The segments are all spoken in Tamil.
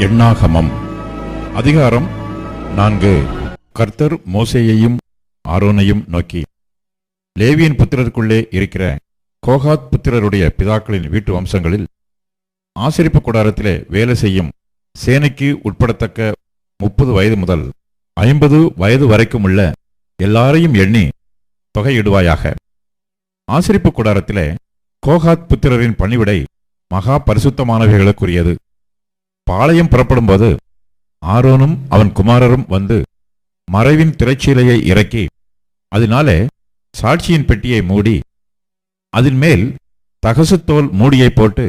எண்ணாகமம். அதிகாரம் நான்கு. கர்த்தர் மோசேயையும் ஆரோனையும் நோக்கி லேவியின் புத்திரருக்குள்ளே இருக்கிற கோகாத் புத்திரருடைய பிதாக்களின் வீட்டு வம்சங்களில் ஆசிரிப்பு கூடாரத்திலே வேலை செய்யும் சேனைக்கு உட்படத்தக்க முப்பது வயது முதல் ஐம்பது வயது வரைக்கும் உள்ள எல்லாரையும் எண்ணி தொகையிடுவாயாக. ஆசிரிப்பு கூடாரத்திலே கோகாத் புத்திரரின் பணிவிடை மகா பரிசுத்தமானவைகளுக்குரியது. பாளையம் புறப்படும்போது ஆரோனும் அவன் குமாரரும் வந்து மறைவின் திரைச்சீலையை இறக்கி அதனாலே சாட்சியின் பெட்டியை மூடி அதன் மேல் தகசுத்தோல் மூடியை போட்டு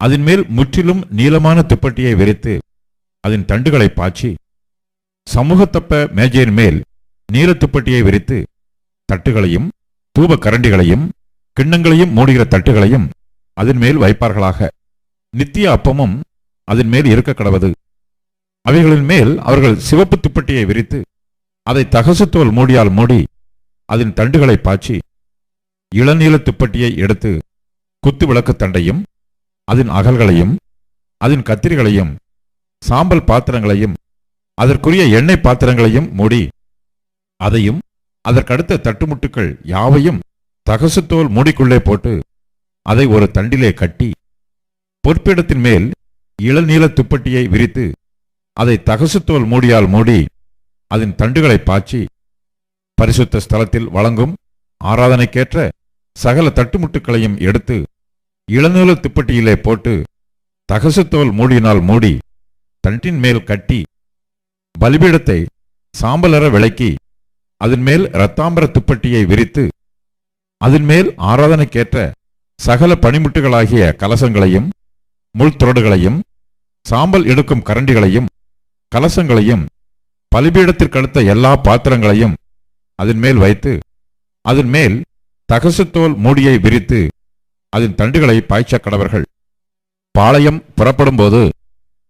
அதன் மேல் முற்றிலும் நீளமான துப்பட்டியை விரித்து அதன் தண்டுகளை பாய்ச்சி சமூகத்தப்ப மேஜையின் மேல் நீல துப்பட்டியை விரித்து தட்டுகளையும் தூப கரண்டிகளையும் கிண்ணங்களையும் மூடுகிற தட்டுகளையும் அதன் மேல் வைப்பார்களாக. நித்திய அப்பமும் அதன் மேல் இருக்க கடவது. அவைகளின் மேல் அவர்கள் சிவப்பு துப்பட்டியை விரித்து அதை தகசுத்தோல் மூடியால் மூடி அதன் தண்டுகளை பாய்ச்சி இளநீல துப்பட்டியை எடுத்து குத்து விளக்கு தண்டையும் அதன் அகல்களையும் அதன் கத்திரிகளையும் சாம்பல் பாத்திரங்களையும் அதற்குரிய எண்ணெய் பாத்திரங்களையும் மூடி அதையும் அதற்கடுத்த தட்டுமுட்டுக்கள் யாவையும் தகசுத்தோல் மூடிக்குள்ளே போட்டு அதை ஒரு தண்டிலே கட்டி பொற்பிடத்தின் மேல் இளநீல துப்பட்டியை விரித்து அதை தகசுத்தோல் மூடியால் மூடி அதன் தண்டுகளை பாய்ச்சி பரிசுத்த ஸ்தலத்தில் வழங்கும் ஆராதனைக்கேற்ற சகல தட்டுமுட்டுக்களையும் எடுத்து இளநீல துப்பட்டியிலே போட்டு தகசுத்தோல் மூடியினால் மூடி தண்டின் மேல் கட்டி பலிபீடத்தை சாம்பலர விளக்கி அதன் மேல் இரத்தாம்பர துப்பட்டியை விரித்து அதன் மேல் ஆராதனைக்கேற்ற சகல பனிமுட்டுகளாகிய கலசங்களையும் முள்துறடுகளையும் சாம்பல் எடுக்கும் கரண்டிகளையும் கலசங்களையும் பலிபீடத்திற்கடுத்த எல்லா பாத்திரங்களையும் அதன் மேல் வைத்து அதன் மேல் தகசுத்தோல் மூடியை விரித்து அதன் தண்டுகளை பாய்ச்சக் கடவர்கள். பாளையம் புறப்படும்போது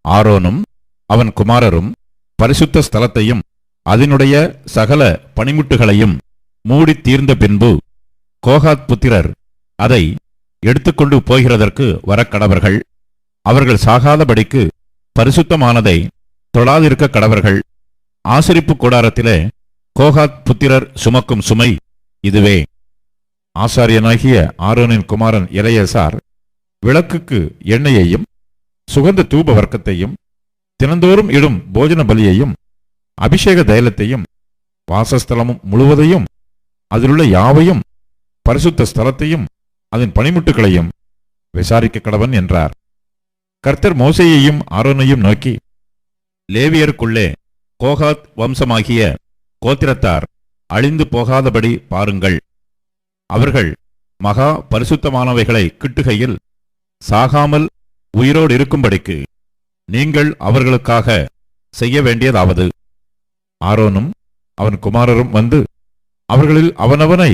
ஆரோனும் அவன் குமாரரும் பரிசுத்த ஸ்தலத்தையும் அதனுடைய சகல பனிமுட்டுகளையும் மூடி தீர்ந்த பின்பு கோகாத் புத்திரர் அதை எடுத்துக்கொண்டு போகிறதற்கு வரக்கடவர்கள் அவர்கள் சாகாதபடிக்கு பரிசுத்தமானதை தொழாதிருக்க கடவர்கள். ஆசரிப்பு கூடாரத்திலே கோகாத் புத்திரர் சுமக்கும் சுமை இதுவே. ஆசாரியனாகிய ஆரோனின் குமாரன் இளையசார் விளக்குக்கு எண்ணெயையும் சுகந்த தூப வர்க்கத்தையும் தினந்தோறும் இடும் போஜன பலியையும் அபிஷேக தைலத்தையும் வாசஸ்தலமும் முழுவதையும் அதிலுள்ள யாவையும் பரிசுத்த ஸ்தலத்தையும் அதன் பனிமுட்டுகளையும் விசாரிக்க கடவன் என்றார். கர்த்தர் மோசையையும் ஆரோனையும் நோக்கி லேவியருக்குள்ளே கோகாத் வம்சமாகிய கோத்திரத்தார் அழிந்து போகாதபடி பாருங்கள். அவர்கள் மகா பரிசுத்தமானவைகளை கிட்டுகையில் சாகாமல் உயிரோடு இருக்கும்படிக்கு நீங்கள் அவர்களுக்காக செய்ய வேண்டியதாவது. ஆரோனும் அவன் குமாரரும் வந்து அவர்களில் அவனவனை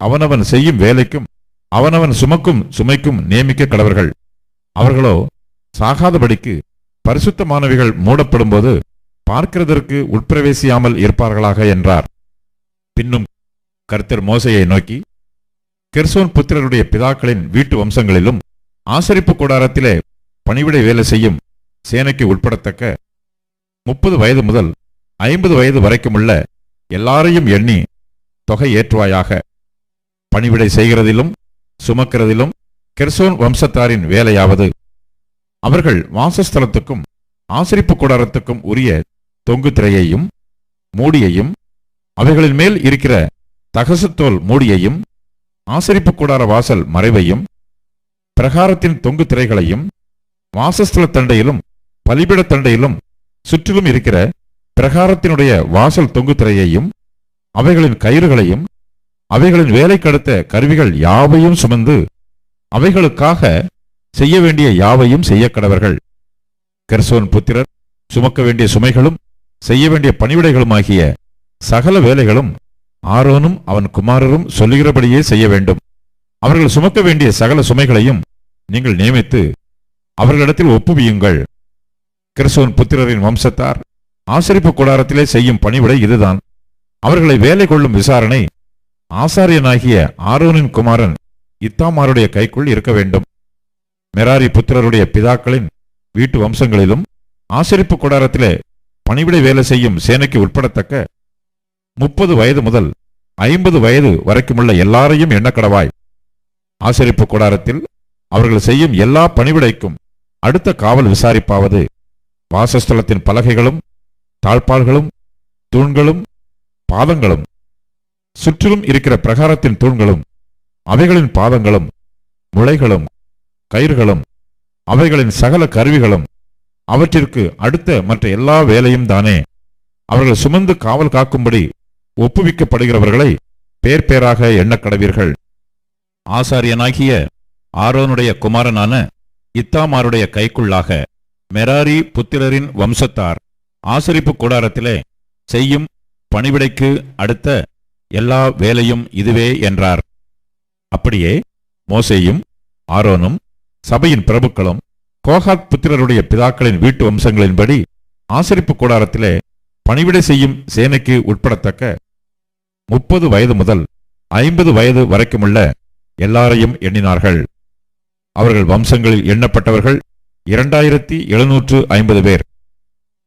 அவனவன் செய்யும் வேலைக்கும் அவனவன் சுமக்கும் சுமைக்கும் நியமிக்க கடவர்கள். அவர்களோ சாகாதபடிக்கு பரிசுத்த மாணவிகள் மூடப்படும்போது பார்க்கிறதற்கு உட்பிரவேசியாமல் இருப்பார்களாக என்றார். பின்னும் கர்த்தர் மோசையை நோக்கி கெர்சோன் புத்திரருடைய பிதாக்களின் வீட்டு வம்சங்களிலும் ஆசரிப்பு கூடாரத்திலே பணிவிடை வேலை செய்யும் சேனைக்கு உட்படத்தக்க முப்பது வயது முதல் ஐம்பது வயது வரைக்குமுள்ள எல்லாரையும் எண்ணி தொகை ஏற்றுவாயாக. பணிவிடை செய்கிறதிலும் சுமக்கிறதிலும் கெர்சோன் வம்சத்தாரின் வேலையாவது அவர்கள் வாசஸ்தலத்துக்கும் ஆசரிப்பு கூடாரத்துக்கும் உரிய தொங்கு திரையையும் மூடியையும் அவைகளின் மேல் இருக்கிற தகசுத்தோல் மூடியையும் ஆசரிப்பு கூடார வாசல் மறைவையும் பிரகாரத்தின் தொங்கு திரைகளையும் வாசஸ்தல தண்டையிலும் பலிபிட தண்டையிலும் சுற்றிலும் இருக்கிற பிரகாரத்தினுடைய வாசல் தொங்கு திரையையும் அவைகளின் கயிறுகளையும் அவைகளின் வேலை கடத்த கருவிகள் யாவையும் சுமந்து அவைகளுக்காக செய்ய வேண்டிய யாவையும் செய்ய கடவர்கள் கெர்சோன் புத்திரர் சுமக்க வேண்டிய சுமைகளும் செய்ய வேண்டிய பணிவிடைகளுமாகிய சகல வேலைகளும் ஆரோனும் அவன் குமாரரும் சொல்லுகிறபடியே செய்ய வேண்டும். அவர்கள் சுமக்க வேண்டிய சகல சுமைகளையும் நீங்கள் நியமித்து அவர்களிடத்தில் ஒப்புவியுங்கள். கிறிஸ்துவன் புத்திரரின் வம்சத்தார் ஆசரிப்பு கூடாரத்திலே செய்யும் பணிவிடை இதுதான். அவர்களை வேலை கொள்ளும் விசாரணை ஆசாரியனாகிய ஆரோனின் குமாரன் இத்தாமாருடைய கைக்குள் இருக்க வேண்டும். மெராரி புத்திரருடைய பிதாக்களின் வீட்டு வம்சங்களிலும் ஆசரிப்பு கொடாரத்திலே பணிவிடை வேலை செய்யும் சேனைக்கு உட்படத்தக்க முப்பது வயது முதல் ஐம்பது வயது வரைக்குமுள்ள எல்லாரையும் எண்ணக்கடவாய். ஆசரிப்பு கூடாரத்தில் அவர்கள் செய்யும் எல்லா பணிவிடைக்கும் அடுத்த காவல் விசாரிப்பாவது. வாசஸ்தலத்தின் பலகைகளும் தாழ்பால்களும் தூண்களும் பாதங்களும் சுற்றிலும் இருக்கிற பிரகாரத்தின் தூண்களும் அவைகளின் பாதங்களும் முளைகளும் கயிறுகளும் அவைகளின் சகல கருவிகளும் அவற்றிற்கு அடுத்த மற்ற எல்லா வேலையும் தானே. அவர்கள் சுமந்து காவல் காக்கும்படி ஒப்புவிக்கப்படுகிறவர்களை பேர் பேராக எண்ணக் கடவீர்கள் ஆசாரியனாகிய ஆரோனுடைய குமாரனான இத்தாமாருடைய கைக்குள்ளாக மெராரி புத்திரரின் வம்சத்தார் ஆசரிப்பு கூடாரத்திலே செய்யும் பணிவிடைக்கு அடுத்த எல்லா வேலையும் இதுவே என்றார். அப்படியே மோசேயும் ஆரோனும் சபையின் பிரபுக்களும் கோகாத் புத்திரருடைய பிதாக்களின் வீட்டு வம்சங்களின்படி ஆசரிப்பு கூடாரத்திலே பணிவிடை செய்யும் சேனைக்கு உட்படத்தக்க முப்பது வயது முதல் ஐம்பது வயது வரைக்குமுள்ள எல்லாரையும் எண்ணினார்கள். அவர்கள் வம்சங்களில் எண்ணப்பட்டவர்கள் இரண்டாயிரத்தி எழுநூற்று ஐம்பது பேர்.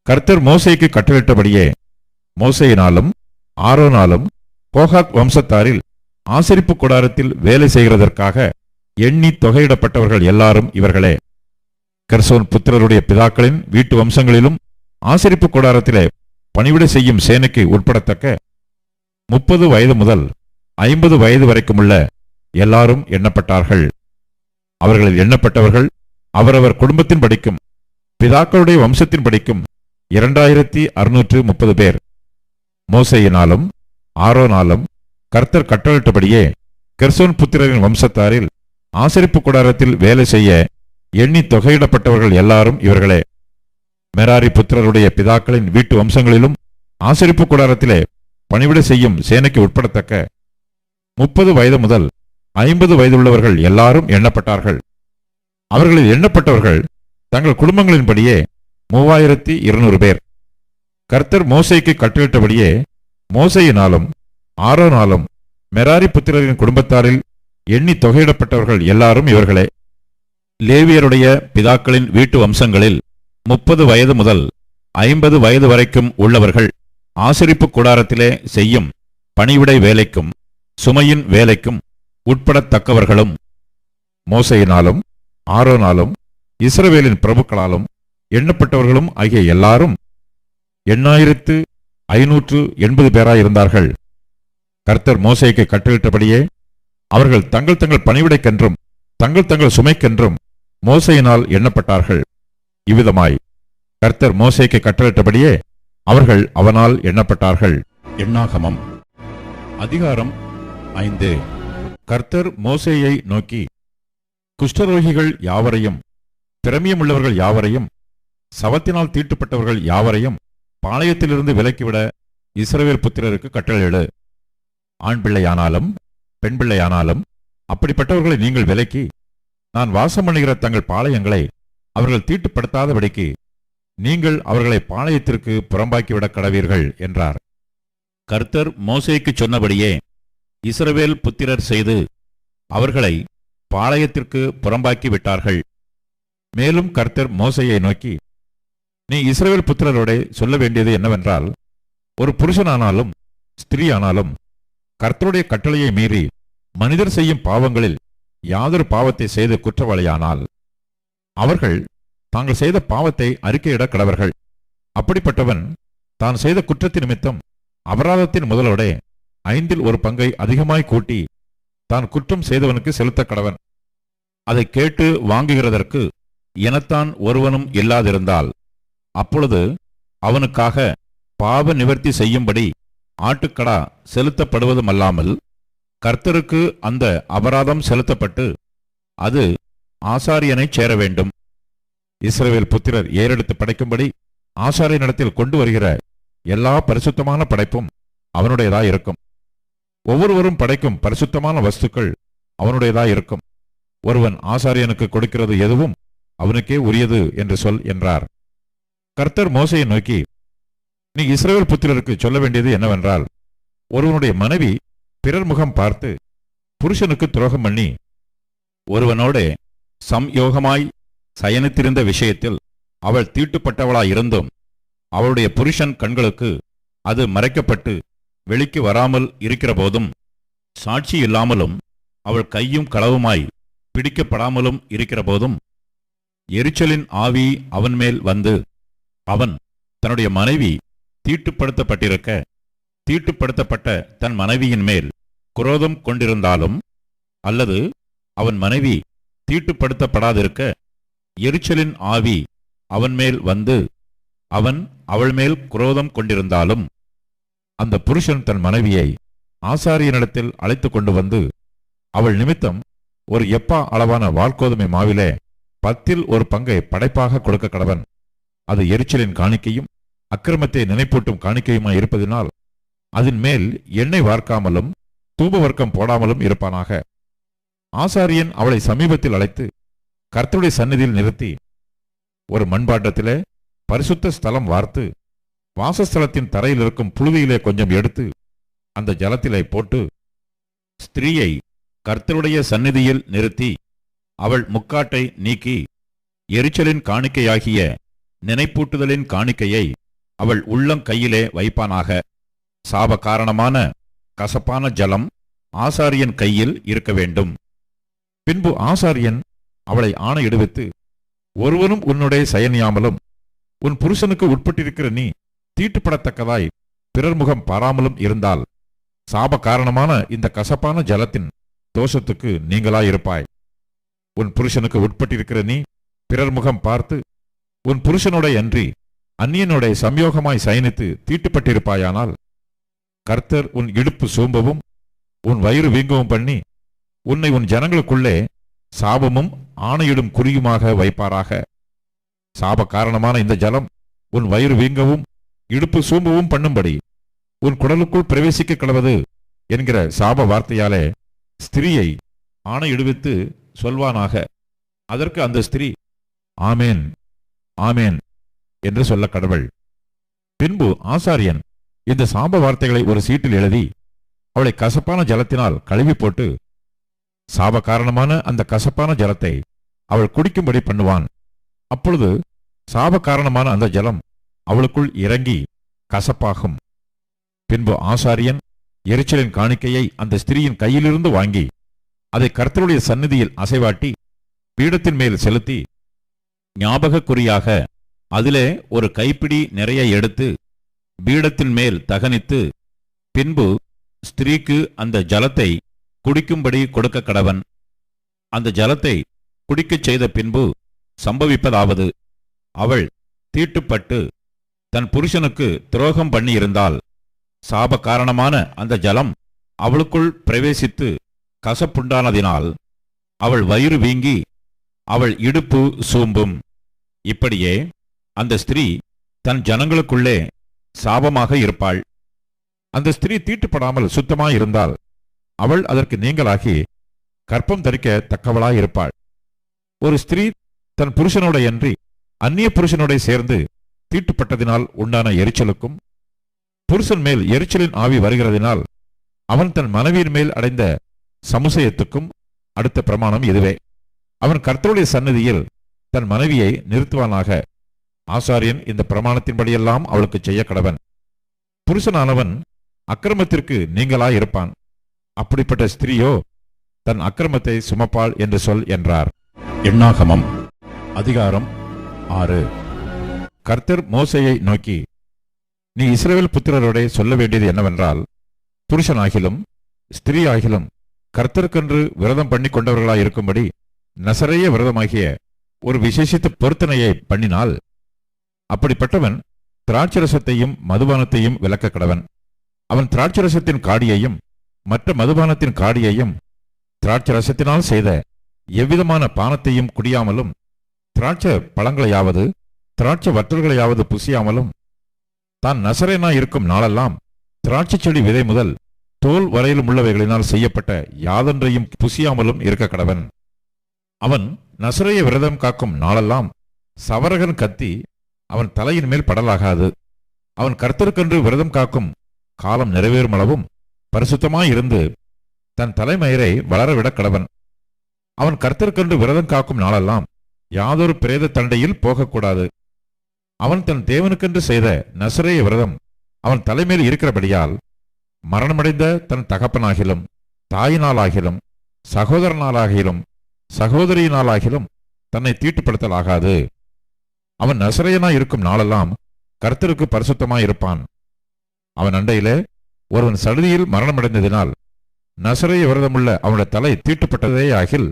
கர்த்தர் மோசைக்கு கட்டளிட்டபடியே மோசையினாலும் ஆரோனாலும் கோகாத் வம்சத்தாரில் ஆசரிப்பு கூடாரத்தில் வேலை செய்கிறதற்காக எண்ணி தொகையிடப்பட்டவர்கள் எல்லாரும் இவர்களே. கர்சோன் புத்திரருடைய பிதாக்களின் வீட்டு வம்சங்களிலும் ஆசரிப்பு கூடாரத்திலே பணிவிடை செய்யும் சேனைக்கு உட்படத்தக்க முப்பது வயது முதல் ஐம்பது வயது வரைக்குமுள்ள எல்லாரும் எண்ணப்பட்டார்கள். அவர்களில் எண்ணப்பட்டவர்கள் அவரவர் குடும்பத்தின் படிக்கும் பிதாக்களுடைய வம்சத்தின் படிக்கும் இரண்டாயிரத்தி அறுநூற்று முப்பது பேர். மோசையினாலும் ஆரோனாலும் கர்த்தர் கட்டளிட்டபடியே கெர்சோன் புத்திரரின் வம்சத்தாரில் ஆசரிப்பு கூடாரத்தில் வேலை செய்ய எண்ணி தொகையிடப்பட்டவர்கள் எல்லாரும் இவர்களே. மெராரி புத்திரருடைய பிதாக்களின் வீட்டு வம்சங்களிலும் ஆசரிப்பு கூடாரத்திலே பணிவிட செய்யும் சேனைக்கு உட்படத்தக்க முப்பது வயது முதல் ஐம்பது வயதுள்ளவர்கள் எல்லாரும் எண்ணப்பட்டார்கள். அவர்களில் எண்ணப்பட்டவர்கள் தங்கள் குடும்பங்களின்படியே மூவாயிரத்தி இருநூறு பேர். கர்த்தர் மோசைக்கு கட்டளிட்டபடியே மோசையினாலும் ஆரோனாலும் மெராரி புத்திரரின் குடும்பத்தாரில் எண்ணி தொகையிடப்பட்டவர்கள் எல்லாரும் இவர்களே லேவியருடைய பிதாக்களின் வீட்டு வம்சங்களில் முப்பது வயது முதல் ஐம்பது வயது வரைக்கும் உள்ளவர்கள் ஆசரிப்பு கூடாரத்திலே செய்யும் பணிவிடை வேலைக்கும் சுமையின் வேலைக்கும் உட்படத்தக்கவர்களும் மோசையினாலும் ஆரோனாலும் இஸ்ரவேலின் பிரபுக்களாலும் எண்ணப்பட்டவர்களும் ஆகிய எல்லாரும் எண்ணாயிரத்து ஐநூற்று எண்பது பேராயிருந்தார்கள். கர்த்தர் மோசைக்கு கட்டளிட்டபடியே அவர்கள் தங்கள் தங்கள் பணிவிடைக்கென்றும் தங்கள் தங்கள் சுமைக்கென்றும் மோசையினால் எண்ணப்பட்டார்கள். இவ்விதமாய் கர்த்தர் மோசைக்கு கட்டளிட்டபடியே அவர்கள் அவனால் எண்ணப்பட்டார்கள். எண்ணாகமம். அதிகாரம் ஐந்து. கர்த்தர் மோசேயை நோக்கி குஷ்டரோகிகள் யாவரையும் பிரமியமுள்ளவர்கள் யாவரையும் சவத்தினால் தீட்டுப்பட்டவர்கள் யாவரையும் பாளையத்திலிருந்து விலக்கிவிட இஸ்ரவேல் புத்திரருக்கு கட்டளையிடு. ஆண் பிள்ளையானாலும் பெண் பிள்ளையானாலும் அப்படிப்பட்டவர்களை நீங்கள் விலக்கி நான் வாசம் பண்ணுகிற தங்கள் பாளையங்களை அவர்கள் தீட்டுப்படுத்தாதபடிக்கு நீங்கள் அவர்களை பாளையத்திற்கு புறம்பாக்கிவிடக் கடவீர்கள் என்றார். கர்த்தர் மோசேக்கு சொன்னபடியே இஸ்ரவேல் புத்திரர் செய்து அவர்களை பாளையத்திற்கு புறம்பாக்கி விட்டார்கள் மேலும் கர்த்தர் மோசையை நோக்கி நீ இஸ்ரவேல் புத்திரரோட சொல்ல வேண்டியது என்னவென்றால் ஒரு புருஷனானாலும் ஸ்திரீயானாலும் கர்த்தருடைய கட்டளையை மீறி மனிதர் செய்யும் பாவங்களில் யாதொரு பாவத்தை செய்து குற்றவாளியானால் அவர்கள் தாங்கள் செய்த பாவத்தை அறிக்கையிட கடவர்கள். அப்படிப்பட்டவன் தான் செய்த குற்றத்தின் நிமித்தம் அபராதத்தின் முதலோட ஐந்தில் ஒரு பங்கை அதிகமாய் கூட்டி தான் குற்றம் செய்தவனுக்கு செலுத்த கடவன். அதை கேட்டு வாங்குகிறதற்கு எனத்தான் ஒருவனும் இல்லாதிருந்தால் அப்பொழுது அவனுக்காக பாவ நிவர்த்தி செய்யும்படி ஆட்டுக்கடா செலுத்தப்படுவதுமல்லாமல் கர்த்தருக்கு அந்த அபராதம் செலுத்தப்பட்டு அது ஆசாரியனைச் சேர வேண்டும் இஸ்ரவேல் புத்திரர் ஏறெடுத்து படைக்கும்படி ஆசாரியனிடத்தில் கொண்டு வருகிற எல்லா பரிசுத்தமான படைப்பும் அவனுடையதா இருக்கும். ஒவ்வொருவரும் படைக்கும் பரிசுத்தமான வஸ்துக்கள் அவனுடையதா இருக்கும். ஒருவன் ஆசாரியனுக்கு கொடுக்கிறது எதுவும் அவனுக்கே உரியது என்று சொல் என்றார். கர்த்தர் மோசையை நோக்கி நீ இஸ்ரேல் புத்திரருக்கு சொல்ல வேண்டியது என்னவென்றால் ஒருவனுடைய மனைவி பிறர் முகம் பார்த்து புருஷனுக்கு துரோகம் பண்ணி ஒருவனோடு சம்யோகமாய் சயனித்திருந்த விஷயத்தில் அவள் தீட்டுப்பட்டவளாயிருந்தும் அவளுடைய புருஷன் கண்களுக்கு அது மறைக்கப்பட்டு வெளிக்கு வராமல் இருக்கிற போதும் சாட்சி இல்லாமலும் அவள் கையும் களவுமாய் பிடிக்கப்படாமலும் இருக்கிற போதும் எரிச்சலின் ஆவி அவன் மேல் வந்து அவன் தன்னுடைய மனைவி தீட்டுப்படுத்தப்பட்டிருக்க தீட்டுப்படுத்தப்பட்ட தன் மனைவியின் மேல் குரோதம் கொண்டிருந்தாலும் அல்லது அவன் மனைவி தீட்டுப்படுத்தப்படாதிருக்க எரிச்சலின் ஆவி அவன் மேல் வந்து அவன் அவள் மேல் குரோதம் கொண்டிருந்தாலும் அந்த புருஷன் தன் மனைவியை ஆசாரியனிடத்தில் அழைத்து கொண்டு வந்து அவள் நிமித்தம் ஒரு எப்பா அளவான வால்கோதுமை மாவிலே பத்தில் ஒரு பங்கை படைப்பாக கொடுக்க கடவன். அது எரிச்சலின் காணிக்கையும் அக்கிரமத்தை நினைப்பூட்டும் காணிக்கையுமாய் இருப்பதினால் அதன் மேல் எண்ணெய் வார்க்காமலும் தூபவர்க்கம் போடாமலும் இருப்பானாக. ஆசாரியன் அவளை சமீபத்தில் அழைத்து கர்த்தருடைய சந்நிதியில் நிறுத்தி ஒரு மண்பாண்டத்திலே பரிசுத்த ஸ்தலம் வார்த்து வாசஸ்தலத்தின் தரையில் இருக்கும் புழுதியிலே கொஞ்சம் எடுத்து அந்த ஜலத்திலே போட்டு ஸ்திரீயை கர்த்தருடைய சந்நிதியில் நிறுத்தி அவள் முக்காட்டை நீக்கி எரிச்சலின் காணிக்கையாகிய நினைப்பூட்டுதலின் காணிக்கையை அவள் உள்ளங்கையிலே வைப்பானாக. சாப காரணமான கசப்பான ஜலம் ஆசாரியன் கையில் இருக்க வேண்டும். பின்பு ஆசாரியன் அவளை ஆணையிடுவித்து ஒருவனும் உன்னுடைய சயனியாமலும் உன் புருஷனுக்கு உட்பட்டிருக்கிற நீ தீட்டுப்படத்தக்கதாய் பிறர் முகம் பாராமலும் இருந்தால் சாப காரணமான இந்த கசப்பான ஜலத்தின் தோஷத்துக்கு நீங்களாயிருப்பாய். உன் புருஷனுக்கு உட்பட்டிருக்கிற நீ பிறர் முகம் பார்த்து உன் புருஷனுடைய அன்றி அந்நியனுடைய சம்யோகமாய் சயனித்து தீட்டுப்பட்டிருப்பாயானால் கர்த்தர் உன் இடுப்பு சோம்பவும் உன் வயிறு வீங்கவும் பண்ணி உன்னை உன் ஜனங்களுக்குள்ளே சாபமும் ஆணையிடும் குறியுமாக வைப்பாராக. சாப காரணமான இந்த ஜலம் உன் வயிறு வீங்கவும் இடுப்பு சூம்பவும் பண்ணும்படி உன் குடலுக்குள் பிரவேசிக்க கிடவது என்கிற சாப வார்த்தையாலே ஸ்திரீயை ஆணையிடுவித்து சொல்வானாக. அதற்கு அந்த ஸ்திரீ ஆமேன் ஆமேன் என்று சொல்ல கடவுள். பின்பு ஆசாரியன் இந்த சாம்ப வார்த்தைகளை ஒரு சீட்டில் எழுதி அவளை கசப்பான ஜலத்தினால் கழுவி போட்டு சாப காரணமான அந்த கசப்பான ஜலத்தை அவள் குடிக்கும்படி பண்ணுவான். அப்பொழுது சாப காரணமான அந்த ஜலம் அவளுக்குள் இறங்கி கசப்பாகும். பின்பு ஆசாரியன் எரிச்சலின் காணிக்கையை அந்த ஸ்திரீயின் கையிலிருந்து வாங்கி அதை கர்த்தருடைய சந்நிதியில் அசைவாட்டி பீடத்தின் மேல் செலுத்தி ஞாபகக்குறியாக அதிலே ஒரு கைப்பிடி நிறைய எடுத்து பீடத்தின் மேல் தகனித்து பின்பு ஸ்திரீக்கு அந்த ஜலத்தை குடிக்கும்படி கொடுக்க கடவன் அந்த ஜலத்தை குடிக்கச் செய்த பின்பு சம்பவிப்பதாவது. அவள் தீட்டுப்பட்டு தன் புருஷனுக்கு துரோகம் பண்ணியிருந்தால் சாப காரணமான அந்த ஜலம் அவளுக்குள் பிரவேசித்து கசப்புண்டானதினால் அவள் வயிறு வீங்கி அவள் இடுப்பு சூம்பும். இப்படியே அந்த ஸ்திரீ தன் ஜனங்களுக்குள்ளே சாபமாக இருப்பாள். அந்த ஸ்திரீ தீட்டுப்படாமல் சுத்தமாயிருந்தால் அவள் அதற்கு நீங்களாகி கற்பம் தரிக்க தக்கவளாயிருப்பாள். ஒரு ஸ்திரீ தன் புருஷனோடையன்றி அந்நிய புருஷனோட சேர்ந்து தீட்டுப்பட்டதினால் உண்டான எரிச்சலுக்கும் புருஷன் மேல் எரிச்சலின் ஆவி வருகிறதினால் அவன் தன் மனைவியின் மேல் அடைந்த சமுசயத்துக்கும் அடுத்த பிரமாணம் இதுவே. அவன் கர்த்தருடைய சன்னதியில் தன் மனைவியை நிறுத்துவானாக. ஆசாரியன் இந்த பிரமாணத்தின்படியெல்லாம் அவளுக்கு செய்ய கடவன் புருஷனானவன் அக்கிரமத்திற்கு நீங்களாயிருப்பான் அப்படிப்பட்ட ஸ்திரீயோ தன் அக்கிரமத்தை சுமப்பாள் என்று சொல் என்றார். எண்ணாகமம் அதிகாரம் ஆறு. கர்த்தர் மோசையை நோக்கி நீ இஸ்ரவேல் புத்திரரோட சொல்ல வேண்டியது என்னவென்றால் புருஷனாகிலும் ஸ்திரீ ஆகிலும் கர்த்தருக்கென்று விரதம் பண்ணி கொண்டவர்களாய் இருக்கும்படி நசரேய விரதமாகிய ஒரு விசேஷித்த பொருத்தனையை பண்ணினால் அப்படிப்பட்டவன் திராட்சரசத்தையும் மதுபானத்தையும் விலக்க கடவன் அவன் திராட்சரசத்தின் காடியையும் மற்ற மதுபானத்தின் காடியையும் திராட்சரசத்தினால் செய்த எவ்விதமான பானத்தையும் குடியாமலும் திராட்ச பழங்களையாவது திராட்ச வற்றல்களையாவது புசியாமலும் தான் நசரேனா இருக்கும் நாளெல்லாம் திராட்சை செடி விதை முதல் தோல் வரையிலும் உள்ளவைகளினால் செய்யப்பட்ட யாதொன்றையும் புசியாமலும் இருக்க கடவன் அவன் நசரைய விரதம் காக்கும் நாளெல்லாம் சவரகன் கத்தி அவன் தலையின் மேல் படலாகாது. அவன் கர்த்தருக்கென்று விரதம் காக்கும் காலம் நிறைவேறும் அளவும் பரிசுத்தமாயிருந்து தன் தலைமயிரை வளரவிட கடவன். அவன் கர்த்தருக்கென்று விரதம் காக்கும் நாளெல்லாம் யாதொரு பிரேத தண்டையில் போகக்கூடாது. அவன் தன் தேவனுக்கென்று செய்த நசரேய விரதம் அவன் தலைமையில் இருக்கிறபடியால் மரணமடைந்த தன் தகப்பனாகிலும் தாயினாலாகிலும் சகோதரனாலாகிலும் சகோதரியினாலாகிலும் தன்னை தீட்டுப்படுத்தலாகாது. அவன் நசரையனா இருக்கும் நாளெல்லாம் கர்த்தருக்கு பரிசுத்தமாயிருப்பான் அவன் அண்டையிலே ஒருவன் சடுதியில் மரணமடைந்ததினால் நசரைய விரதமுள்ள அவனுடைய தலை தீட்டுப்பட்டதே ஆகில்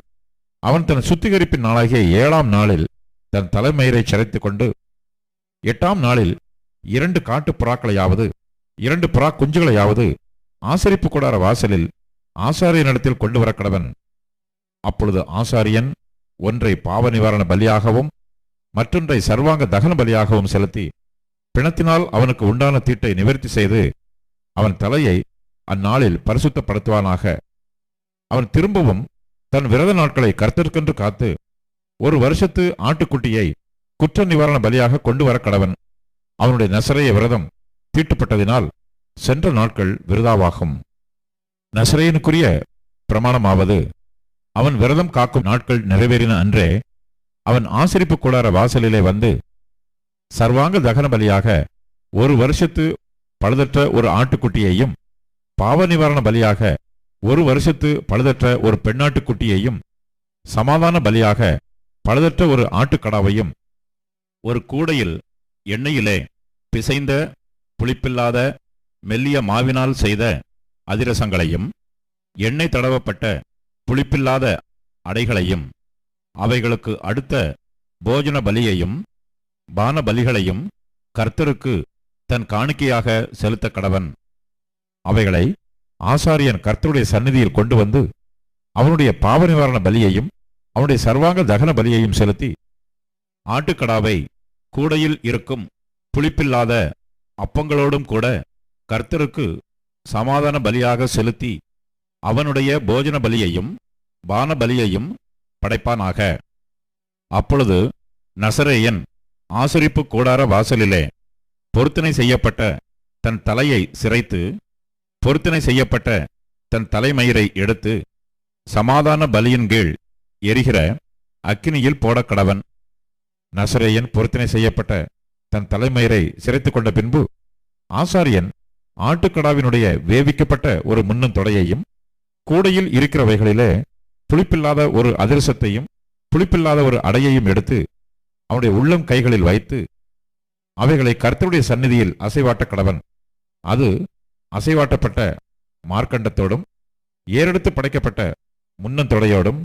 அவன் தன் சுத்திகரிப்பின் நாளாகிய ஏழாம் நாளில் தன் தலைமயிரை சிரைத்துக் கொண்டு எட்டாம் நாளில் இரண்டு காட்டு புறாக்களையாவது இரண்டு புறா குஞ்சுகளையாவது ஆசரிப்பு கூடார வாசலில் ஆசாரியனிடத்தில் கொண்டு வரக்கடவன். அப்பொழுது ஆசாரியன் ஒன்றை பாவ நிவாரண பலியாகவும் மற்றொன்றை சர்வாங்க தகன பலியாகவும் செலுத்தி பிணத்தினால் அவனுக்கு உண்டான தீட்டை நிவர்த்தி செய்து அவன் தலையை அந்நாளில் பரிசுத்தப்படுத்துவானாக. அவன் திரும்பவும் தன் விரத நாட்களை கர்த்தருக்கென்று காத்து ஒரு வருஷத்து ஆட்டுக்குட்டியை குற்ற நிவாரண பலியாக கொண்டு வர கடவன். அவனுடைய நசரைய விரதம் தீட்டுப்பட்டதினால் சென்ற நாட்கள் விருதாவாகும். நசரையனுக்குரிய பிரமாணமாவது அவன் விரதம் காக்கும் நாட்கள் நிறைவேறின அன்றே அவன் ஆசிரிப்பு கூடார வாசலிலே வந்து சர்வாங்க தகன பலியாக ஒரு வருஷத்து பழுதற்ற ஒரு ஆட்டுக்குட்டியையும் பாவ நிவாரண பலியாக ஒரு வருஷத்து பழுதற்ற ஒரு பெண்ணாட்டுக்குட்டியையும் சமாதான பலியாக பழுதற்ற ஒரு ஆட்டுக்கடாவையும் ஒரு கூடையில் எண்ணெயிலே பிசைந்த புளிப்பில்லாத மெல்லிய மாவினால் செய்த அதிரசங்களையும் எண்ணெய் தடவப்பட்ட புளிப்பில்லாத அடைகளையும் அவைகளுக்கு அடுத்த போஜன பலியையும் பான பலிகளையும் கர்த்தருக்கு தன் காணிக்கையாக செலுத்த கடவன். அவைகளை ஆசாரியன் கர்த்தருடைய சந்நிதியில் கொண்டு வந்து அவனுடைய பாவ நிவாரண பலியையும் அவனுடைய சர்வாங்க தகன பலியையும் செலுத்தி ஆட்டுக்கடாவை கூடையில் இருக்கும் புளிப்பில்லாத அப்பங்களோடும் கூட கர்த்தருக்கு சமாதான பலியாக செலுத்தி அவனுடைய போஜன பலியையும் பான பலியையும் படைப்பானாக. அப்பொழுது நசரேயன் ஆசரிப்பு கூடார வாசலிலே பொருத்தனை செய்யப்பட்ட தன் தலையை சிரைத்து பொருத்தனை செய்யப்பட்ட தன் தலைமயிரை எடுத்து சமாதான பலியின் கீழ் எரிகிற அக்கினியில் போடக்கடவன் நசரேயன் பொருத்தனை செய்யப்பட்ட தன் தலைமயிரை சிரைத்து கொண்ட பின்பு ஆசாரியன் ஆட்டுக்கடாவினுடைய வேவிக்கப்பட்ட ஒரு முன்னும் தொடையையும் கூடையில் இருக்கிறவைகளிலே புளிப்பில்லாத ஒரு அதிரசத்தையும் புளிப்பில்லாத ஒரு அடையையும் எடுத்து அவனுடைய உள்ளம் கைகளில் வைத்து அவைகளை கர்த்தருடைய சந்நிதியில் அசைவாட்ட கடவன். அது அசைவாட்டப்பட்ட மார்க்கண்டத்தோடும் ஏறெடுத்து படைக்கப்பட்ட முன்னந்தொடையோடும்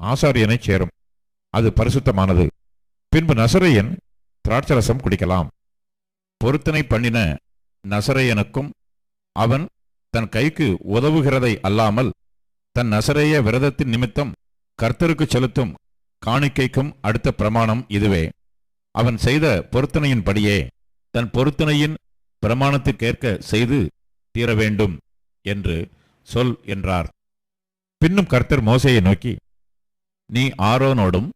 ஆசாரியனை சேரும். அது பரிசுத்தமானது. பின்பு நசரையன் திராட்சரசம் குடிக்கலாம். பொருத்தனை பண்ணின நசரையனுக்கும் அவன் தன் கைக்கு உதவுகிறதை அல்லாமல் தன் நசரேய விரதத்தின் நிமித்தம் கர்த்தருக்கு செலுத்தும் காணிக்கைக்கும் அடுத்த பிரமாணம் இதுவே. அவன் செய்த பொருத்தனையின்படியே தன் பொருத்தனையின் பிரமாணத்துக்கேற்க செய்து தீர வேண்டும் என்று சொல் என்றார். பின்னும் கர்த்தர் மோசையை நோக்கி நீ ஆரோனோடும்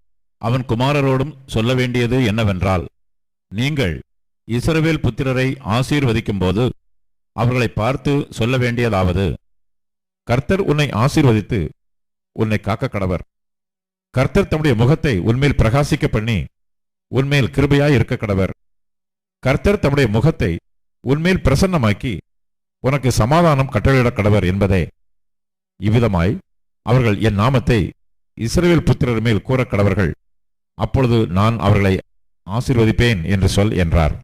அவன் குமாரரோடும் சொல்ல வேண்டியது என்னவென்றால் நீங்கள் இஸ்ரவேல் புத்திரரை ஆசீர்வதிக்கும்போது அவர்களை பார்த்து சொல்ல வேண்டியதாவது கர்த்தர் உன்னை ஆசீர்வதித்து உன்னை காக்க கடவர் கர்த்தர் தம்முடைய முகத்தை உன்மேல் பிரகாசிக்க பண்ணி உன்மேல் கிருபையாய் இருக்க கடவர் கர்த்தர் தம்முடைய முகத்தை உன்மேல் பிரசன்னமாக்கி உனக்கு சமாதானம் கட்டளையிட கடவர் என்பதே. இவ்விதமாய் அவர்கள் என் நாமத்தை இஸ்ரேல் புத்திரர் மேல் கூறக் கடவர்கள் அப்பொழுது நான் அவர்களை ஆசிர்வதிப்பேன் என்று சொல் என்றார்.